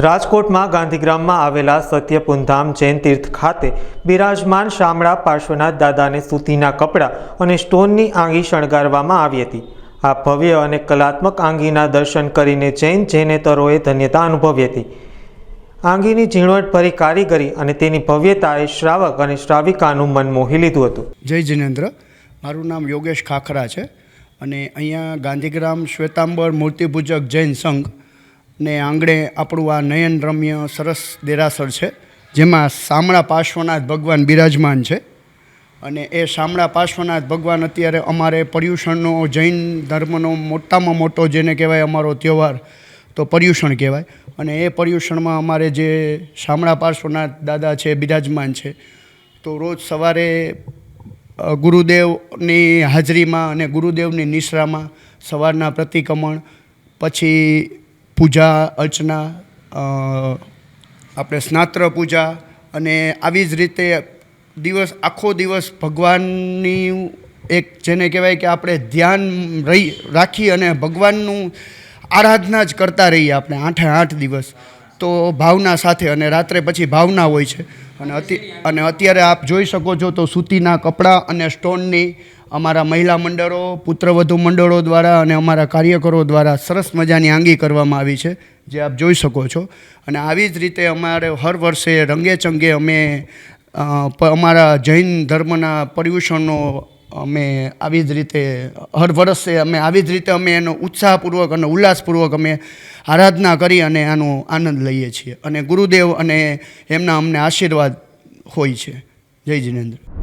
રાજકોટમાં ગાંધીગ્રામમાં આવેલા સત્યપુનધામ જૈન તીર્થ ખાતે બિરાજમાન શામળા પાર્શ્વનાથ દાદાને સૂતીના કપડાં અને સ્ટોનની આંગી શણગારવામાં આવી હતી. આ ભવ્ય અને કલાત્મક આંગીના દર્શન કરીને જૈન જૈનેતરોએ ધન્યતા અનુભવી હતી. આંગીની ઝીણવટભરી કારીગરી અને તેની ભવ્યતાએ શ્રાવક અને શ્રાવિકાનું મન મોહી લીધું હતું. જય જિનેન્દ્ર. મારું નામ યોગેશ ખાખરા છે અને અહીંયા ગાંધીગ્રામ શ્વેતાંબર મૂર્તિપૂજક જૈન સંઘ ને આંગણે આપણું આ નયન રમ્ય સરસ દેરાસર છે, જેમાં શામળા પાર્શ્વનાથ ભગવાન બિરાજમાન છે. અને એ શામળા પાર્શ્વનાથ ભગવાન અત્યારે અમારે પર્યુષણનો, જૈન ધર્મનો મોટામાં મોટો જેને કહેવાય અમારો તહેવાર, તો પર્યુષણ કહેવાય. અને એ પર્યુષણમાં અમારે જે શામળા પાર્શ્વનાથ દાદા છે, બિરાજમાન છે, તો રોજ સવારે ગુરુદેવની હાજરીમાં અને ગુરુદેવની નિશ્રામાં સવારના પ્રતિક્રમણ, પછી પૂજા, અર્ચના આપણે સ્નાત્ર પૂજા અને આવી જ રીતે દિવસ, આખો દિવસ ભગવાનની એક જેને કહેવાય કે આપણે ધ્યાન રહી, રાખી અને ભગવાનનું આરાધના જ કરતા રહીએ આપણે આઠે આઠ દિવસ. તો ભાવના સાથે અને રાત્રે પછી ભાવના હોય છે. અને અને અત્યારે આપ જોઈ શકો છો તો સૂતીના કપડાં અને સ્ટોનની અમારા મહિલા મંડળો, પુત્રવધુ મંડળો દ્વારા અને અમારા કાર્યકરો દ્વારા સરસ મજાની આંગી કરવામાં આવી છે, જે આપ જોઈ શકો છો. અને આવી જ રીતે અમારે હર વર્ષે રંગે ચંગે અમે અમારા જૈન ધર્મના પર્યુષણનો અમે આવી જ રીતે, હર વર્ષે અમે આવી જ રીતે અમે એનો ઉત્સાહપૂર્વક અને ઉલ્લાસપૂર્વક અમે આરાધના કરી અને આનો આનંદ લઈએ છીએ. અને ગુરુદેવ અને એમના અમને આશીર્વાદ હોય છે. જય જિનેન્દ્ર.